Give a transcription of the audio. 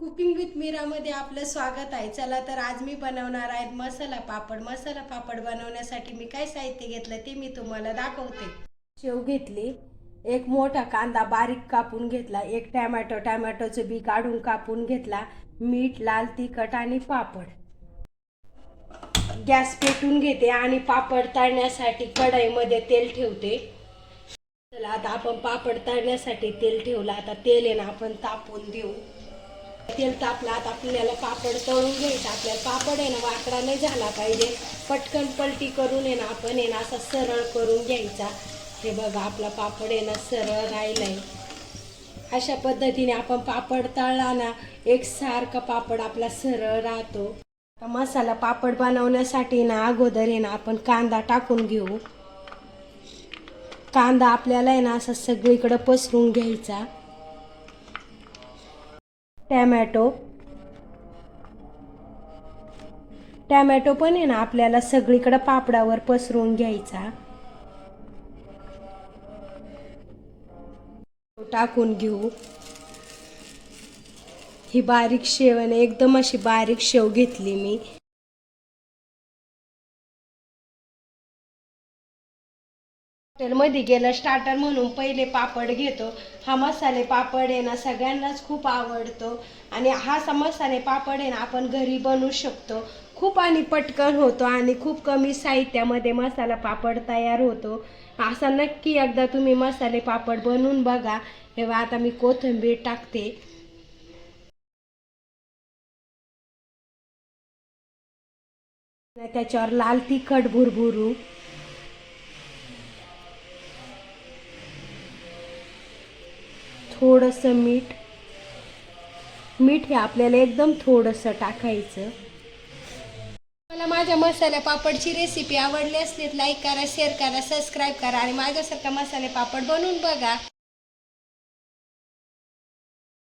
Cooking with मीरामध्ये आपलं स्वागत आहे. चला तर आज मी बनवणार आहे मसाला पापड. मसाला पापड बनवण्यासाठी मी काय साहित्य घेतलं ते मी तुम्हाला दाखवते. शेव घेतली. एक मोठा कांदा बारीक कापून घेतला. एक टॅमॅटो. टॅमॅटोचं बी काढून कापून घेतला. मीठ लाल तिखट आणि पापड. गॅस पेटून घेते आणि पापड तळण्यासाठी कढईमध्ये तेल ठेवते. चला आता आपण पापड तळण्यासाठी तेल ठेवलं. आता तेल आहे ना आपण तापून देऊ. तेल तापला आता आपल्याला पापड तळून घ्यायचा. आपल्याला पापड आहे ना वाकडा नाही झाला पाहिजे. पटकन पलटी करून आहे ना आपण आहे ना असा सरळ करून घ्यायचा. हे बघा आपला पापड आहे ना सरळ राहिलाय. अशा पद्धतीने आपण पापड तळला ना एक सारखा पापड आपला सरळ राहतो. मसाला पापड बनवण्यासाठी ना अगोदर आहे ना आपण कांदा टाकून घेऊ. कांदा आपल्याला आहे ना असा सगळीकडं पसरून घ्यायचा. टॅमॅटो. टॅमॅटो पण आहे ना आपल्याला सगळीकडं पापडावर पसरून घ्यायचा. टाकून घेऊ. ही बारीक शेव एकदम अशी बारीक शेव घेतली मी. हॉटेलमध्ये गेलं स्टार्टर म्हणून पहिले पापड घेतो. हा मसाले पापड आहे ना सगळ्यांनाच खूप आवडतो. आणि हा मसाले पापड आहे ना आपण घरी बनवू शकतो. खूप आणि पटकन होतो आणि खूप कमी साहित्यामध्ये मसाला पापड तयार होतो. असा नक्की एकदा तुम्ही मसाले पापड बनवून बघा. तेव्हा आता मी कोथिंबीर टाकते. त्याच्यावर लाल तिखट भुरभुरू. थोडंसं मीठ. मीठ हे आपल्याला एकदम थोडंसं टाकायचं. मला माझ्या मसाल्या पापडची रेसिपी आवडली असली लाईक करा शेअर करा सबस्क्राईब करा आणि माझ्यासारखा मसाले पापड बनवून बघा.